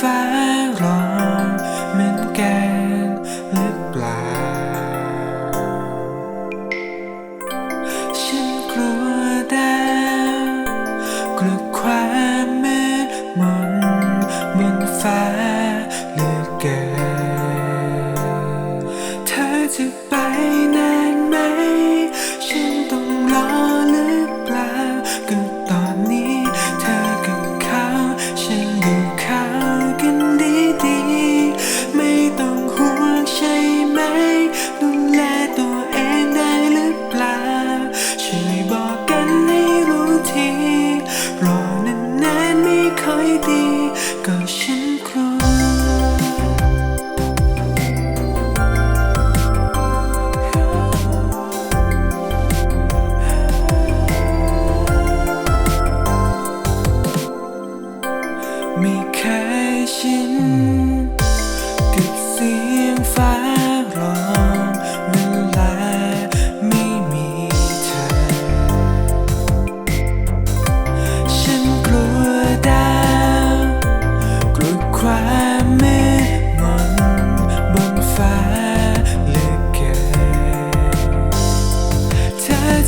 ฟ้าร้องเหมือนแกันหรือเปล่า ฉันกลัวดาวกลัวความมืดมนบนฟ้า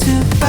to